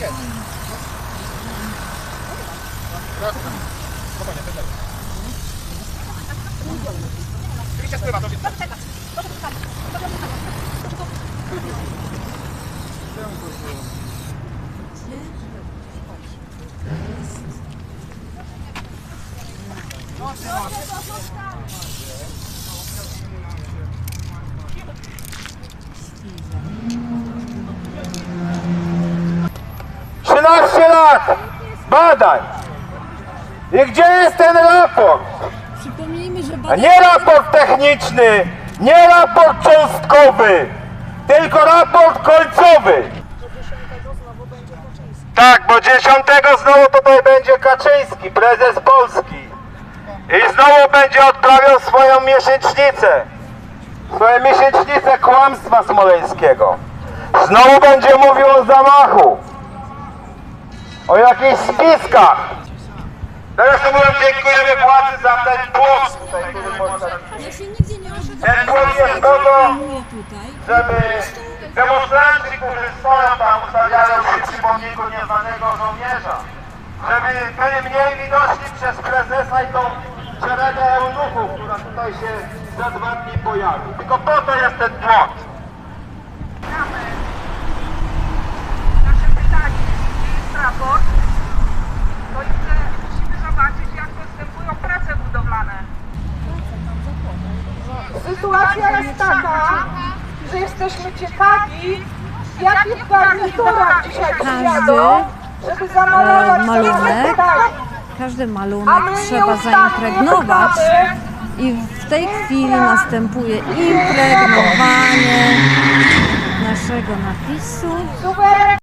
Jest. Proszę. Spokojnie, pytaj. Krycia spływa, to się... Proszę czekać. Proszę poczekać. Proszę poczekać. Proszę poczekać. Nossa, nossa. Trzynaście lat badań. I gdzie jest ten raport? A nie raport techniczny, nie raport cząstkowy, tylko raport końcowy. Tak, bo dziesiątego znowu tutaj będzie Kaczyński, prezes Polski. I znowu będzie odprawiał swoją miesięcznicę. Swoje miesięcznicę kłamstwa smoleńskiego. Znowu będzie mówił o zamachu. O jakichś spiskach. Teraz to mówią, dziękujemy władzy za ten płot tutaj, który postawili. Ten płot jest po to, żeby demonstranci, którzy stoją tam, ustawiają się przy pomniku nieznanego żołnierza, żeby byli mniej widoczni przez prezesa i tą szeregę eunuchów, która tutaj się za dwa dni pojawi. Tylko po to jest ten płot. Sytuacja jest taka, że jesteśmy ciekawi, w jakich garniturach dzisiaj przyjadą, żeby zamalować e, malunek. Każdy malunek trzeba zaimpregnować i w tej chwili następuje impregnowanie naszego napisu.